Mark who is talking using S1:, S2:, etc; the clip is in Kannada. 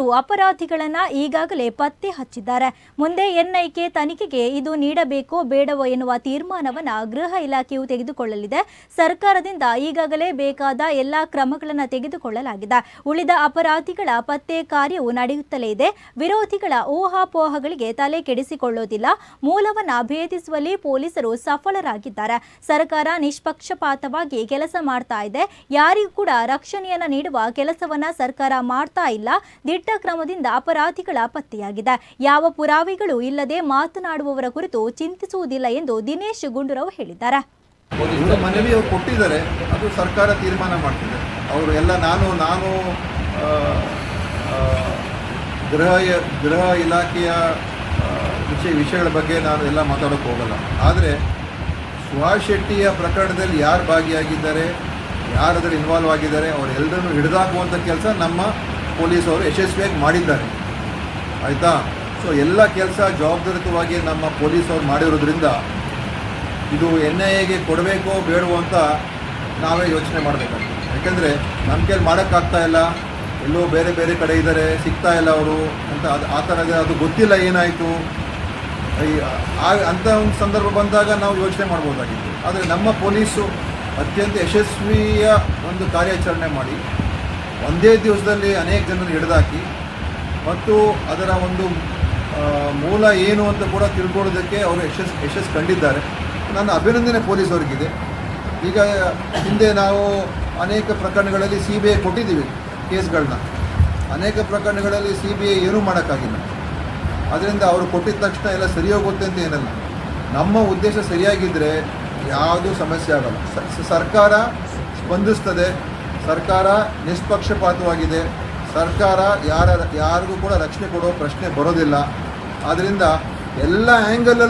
S1: ಪೊಲೀಸರು ಅಪರಾಧಿಗಳನ್ನ ಈಗಾಗಲೇ ಪತ್ತೆ ಹಚ್ಚಿದ್ದಾರೆ. ಮುಂದೆ ಎನ್ಐಕೆ ತನಿಖೆಗೆ ಇದು ನೀಡಬೇಕೋ ಬೇಡವೋ ಎನ್ನುವ ತೀರ್ಮಾನವನ್ನ ಗೃಹ ಇಲಾಖೆಯು ತೆಗೆದುಕೊಳ್ಳಲಿದೆ. ಸರ್ಕಾರದಿಂದ ಈಗಾಗಲೇ ಬೇಕಾದ ಎಲ್ಲಾ ಕ್ರಮಗಳನ್ನು ತೆಗೆದುಕೊಳ್ಳಲಾಗಿದೆ. ಉಳಿದ ಅಪರಾಧಿಗಳ ಪತ್ತೆ ಕಾರ್ಯವು ನಡೆಯುತ್ತಲೇ ಇದೆ. ವಿರೋಧಿಗಳ ಊಹಾಪೋಹಗಳಿಗೆ ತಲೆ ಕೆಡಿಸಿಕೊಳ್ಳೋದಿಲ್ಲ. ಮೂಲವನ್ನು ಭೇದಿಸುವಲ್ಲಿ ಪೊಲೀಸರು ಸಫಲರಾಗಿದ್ದಾರೆ. ಸರ್ಕಾರ ನಿಷ್ಪಕ್ಷಪಾತವಾಗಿ ಕೆಲಸ ಮಾಡ್ತಾ ಇದೆ. ಯಾರಿಗೂ ಕೂಡ ರಕ್ಷಣೆಯನ್ನ ನೀಡುವ ಕೆಲಸವನ್ನ ಸರ್ಕಾರ ಮಾಡ್ತಾ ಇಲ್ಲ. ದಿಟ್ಟ ಕ್ರಮದಿಂದ ಅಪರಾಧಿಗಳ ಪತ್ತೆಯಾಗಿದೆ. ಯಾವ ಪುರಾವೆಗಳು ಇಲ್ಲದೆ ಮಾತನಾಡುವವರ ಕುರಿತು ಚಿಂತಿಸುವುದಿಲ್ಲ ಎಂದು ದಿನೇಶ್ ಗುಂಡೂರಾವ್ ಹೇಳಿದ್ದಾರೆ.
S2: ಮನವಿ ಕೊಟ್ಟಿದ್ದಾರೆ. ಅದು ಸರ್ಕಾರ ತೀರ್ಮಾನ ಮಾಡ್ತಿದೆ. ಅವರು ಎಲ್ಲ ನಾನು ನಾನು ಗೃಹ ಗೃಹ ಇಲಾಖೆಯ ವಿಷಯ, ವಿಷಯಗಳ ಬಗ್ಗೆ ನಾನು ಎಲ್ಲ ಮಾತಾಡೋಕ್ಕೆ ಹೋಗಲ್ಲ. ಆದರೆ ಸುಭಾಷ್ ಶೆಟ್ಟಿಯ ಪ್ರಕರಣದಲ್ಲಿ ಯಾರು ಭಾಗಿಯಾಗಿದ್ದಾರೆ, ಯಾರು ಅದರಲ್ಲಿ ಇನ್ವಾಲ್ವ್ ಆಗಿದ್ದಾರೆ ಅವರೆಲ್ಲರನ್ನು ಹಿಡಿದಾಕುವಂಥ ಕೆಲಸ ನಮ್ಮ ಪೊಲೀಸವರು ಯಶಸ್ವಿಯಾಗಿ ಮಾಡಿದ್ದಾರೆ. ಆಯಿತಾ? ಸೊ ಎಲ್ಲ ಕೆಲಸ ಜವಾಬ್ದಾರಿತವಾಗಿ ನಮ್ಮ ಪೊಲೀಸ್ ಪೊಲೀಸವ್ರು ಮಾಡಿರೋದ್ರಿಂದ ಇದು ಎನ್ ಐ ಎಗೆ ಕೊಡಬೇಕೋ ಬೇಡವೋ ಅಂತ ನಾವೇ ಯೋಚನೆ ಮಾಡಬೇಕಾಗ್ತದೆ. ಯಾಕೆಂದರೆ ನಮ್ಮ ಕೈಲಿ ಮಾಡೋಕ್ಕಾಗ್ತಾ ಇಲ್ಲ. ಎಲ್ಲೋ ಬೇರೆ ಬೇರೆ ಕಡೆ ಇದ್ದಾರೆ. ಸಿಗ್ತಾ ಇಲ್ಲ ಅವರು ಅಂತ ಅದು ಆ ಥರ ಇದೆ ಅದು ಗೊತ್ತಿಲ್ಲ ಏನಾಯಿತು. ಅಂಥ ಒಂದು ಸಂದರ್ಭ ಬಂದಾಗ ನಾವು ಯೋಚನೆ ಮಾಡ್ಬೋದಾಗಿತ್ತು. ಆದರೆ ನಮ್ಮ ಪೊಲೀಸು ಅತ್ಯಂತ ಯಶಸ್ವಿಯ ಒಂದು ಕಾರ್ಯಾಚರಣೆ ಮಾಡಿ ಒಂದೇ ದಿವಸದಲ್ಲಿ ಅನೇಕ ಜನರನ್ನು ಹಿಡಿದಾಕಿ, ಮತ್ತು ಅದರ ಒಂದು ಮೂಲ ಏನು ಅಂತ ಕೂಡ ತಿಳ್ಕೊಳ್ಳೋದಕ್ಕೆ ಅವರು ಯಶಸ್ ಯಶಸ್ಸು ಕಂಡಿದ್ದಾರೆ. ನನ್ನ ಅಭಿನಂದನೆ ಪೊಲೀಸವ್ರಿಗಿದೆ. ಈಗ ಹಿಂದೆ ನಾವು ಅನೇಕ ಪ್ರಕರಣಗಳಲ್ಲಿ ಸಿ ಬಿ ಐ ಕೊಟ್ಟಿದ್ದೀವಿ ಕೇಸ್ಗಳನ್ನ ಅನೇಕ ಪ್ರಕರಣಗಳಲ್ಲಿ ಸಿ ಬಿ ಐ ಏನೂ ಮಾಡೋಕ್ಕಾಗಿಲ್ಲ. ಅದರಿಂದ ಅವರು ಕೊಟ್ಟಿದ ತಕ್ಷಣ ಎಲ್ಲ ಸರಿ ಹೋಗುತ್ತೆ ಅಂತ ಏನಲ್ಲ. ನಮ್ಮ ಉದ್ದೇಶ ಸರಿಯಾಗಿದ್ದರೆ ಯಾವುದೂ ಸಮಸ್ಯೆ ಆಗಲ್ಲ. ಸರ್ಕಾರ ಸ್ಪಂದಿಸ್ತದೆ. ಸರ್ಕಾರ ನಿಷ್ಪಕ್ಷಪಾತವಾಗಿದೆ. ಸರ್ಕಾರ ಯಾರ ಯಾರಿಗೂ ಕೂಡ ರಕ್ಷಣೆ ಕೊಡೋ ಪ್ರಶ್ನೆ ಬರೋದಿಲ್ಲ. ಆದ್ದರಿಂದ ಎಲ್ಲ ಆ್ಯಂಗಲಲ್ಲೂ